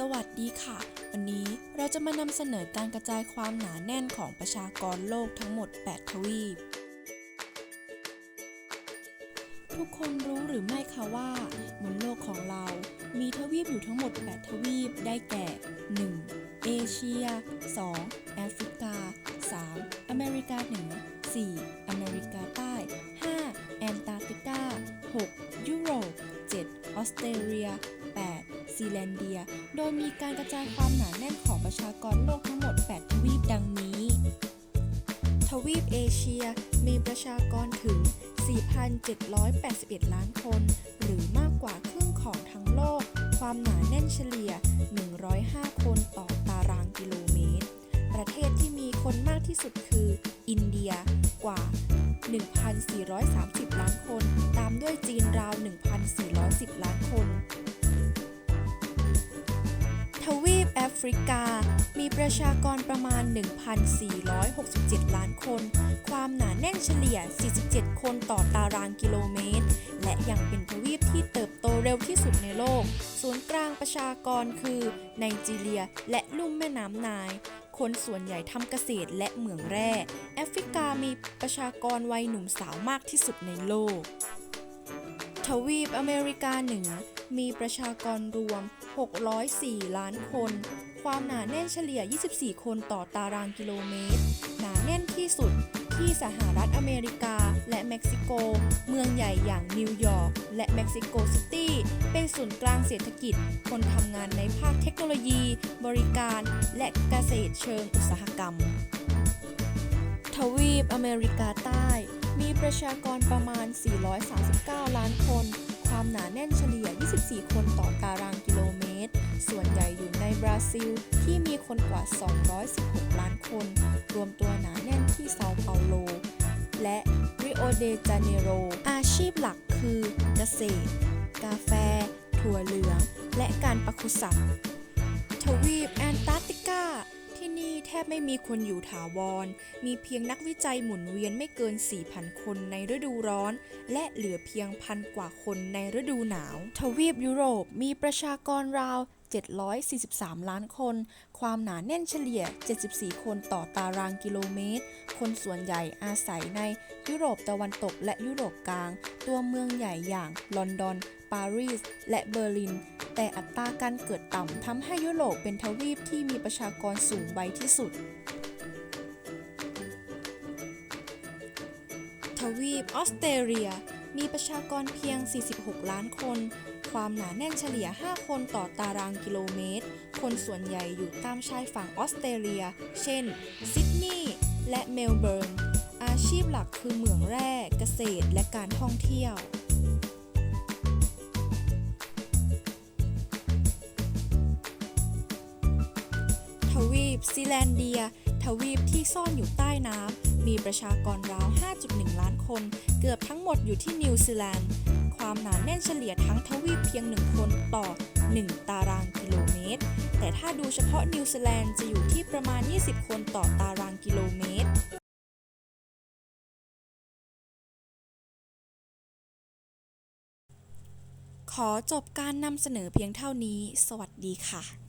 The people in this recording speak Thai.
สวัสดีค่ะ วันนี้เราจะมานำเสนอการกระจายความหนาแน่นของประชากรโลกทั้งหมด 8 ทวีป ทุกคนรู้หรือไม่คะว่าบนโลกของเรา มีทวีปอยู่ทั้งหมด 8 ทวีปได้แก่ 1. เอเชีย 2. แอฟริกา 3. อเมริกาเหนือ 4. อเมริกาใต้ สเตรเลีย 8. ซีแลนเดีย โดยมีการกระจายความหนาแน่นของประชากรโลกทั้งหมด 8 ทวีปดังนี้ ทวีปเอเชียมีประชากรถึง 4,781 ล้านคน หรือมากกว่าครึ่งของทั้งโลก ความหนาแน่นเฉลี่ย 105 คนต่อตารางกิโลเมตร ประเทศที่มีคนมากที่สุดคือ อินเดียกว่า 1,430 ล้านคน ตามด้วยจีนราว 1,410 ล้าน ฟริกา มีประชากรประมาณ 1,467 ล้านคน ความหนาแน่นเฉลี่ย 47 คนต่อตารางกิโลเมตร และยังเป็นทวีปที่เติบโตเร็วที่สุดในโลก ศูนย์กลางประชากรคือไนจีเรียและลุ่มแม่น้ำไนายคนส่วนใหญ่ทำเกษตรและเหมืองแร่ แอฟริกามีประชากรวัยหนุ่มสาวมากที่สุดในโลก ทวีปอเมริกาเหนือมีประชากรรวม 604 ล้านคน ความหนาแน่นเฉลี่ย 24 คนต่อตารางกิโลเมตร หนาแน่นที่สุดที่สหรัฐอเมริกาและเม็กซิโก เมืองใหญ่อย่างนิวยอร์กและเม็กซิโกซิตี้ เป็นศูนย์กลางเศรษฐกิจ คนทำงานในภาคเทคโนโลยี บริการและเกษตรเชิงอุตสาหกรรม ทวีปอเมริกาใต้ มีประชากรประมาณ 439 ล้านคน ความหนาแน่นเฉลี่ย 24 คนต่อตารางกิโลเมตร ส่วนใหญ่อยู่ บราซิลที่มีคนกว่า 216 ล้านคน รวมตัวหนาแน่นที่เซาเปาโล และริโอเดจาเนโร อาชีพหลักคือเกษตร กาแฟ ถั่วเหลือง และการปศุสัตว์ ทวีปแอนตาร์กติกาที่นี่แทบไม่มีคนอยู่ถาวร มีเพียงนักวิจัยหมุนเวียนไม่เกิน 4,000 คนในฤดูร้อน และเหลือเพียงพันกว่าคนในฤดูหนาว ทวีปยุโรปมีประชากรราว 743 ล้านคน ความหนาแน่นเฉลี่ย 74 คนต่อตารางกิโลเมตร คนส่วนใหญ่อาศัยในยุโรปตะวันตกและยุโรปกลาง ตัวเมืองใหญ่อย่างลอนดอน ปารีส และเบอร์ลิน แต่อัตราการเกิดต่ำทำให้ยุโรปเป็นทวีปที่มีประชากรสูงวัยที่สุด ทวีปออสเตรเลีย มีประชากรเพียง 46 ล้านคน ความหนาแน่นเฉลี่ย 5 คนต่อตารางกิโลเมตร คนส่วนใหญ่อยู่ตามชายฝั่งออสเตรเลีย เช่น ซิดนีย์และเมลเบิร์น อาชีพหลักคือเหมืองแร่เกษตรและการท่องเที่ยวทวีปซีแลนเดีย ทวีปที่ซ่อนอยู่ใต้น้ำมีประชากรราว 5.1 ล้านคน เกือบทั้งหมดอยู่ที่นิวซีแลนด์ ความหนาแน่นเฉลี่ยทั้งทวีปเพียง 1 คนต่อ 1 ตารางกิโลเมตร แต่ถ้าดูเฉพาะนิวซีแลนด์จะอยู่ที่ประมาณ 20 คนต่อตารางกิโลเมตรขอจบการนำเสนอเพียงเท่านี้ สวัสดีค่ะ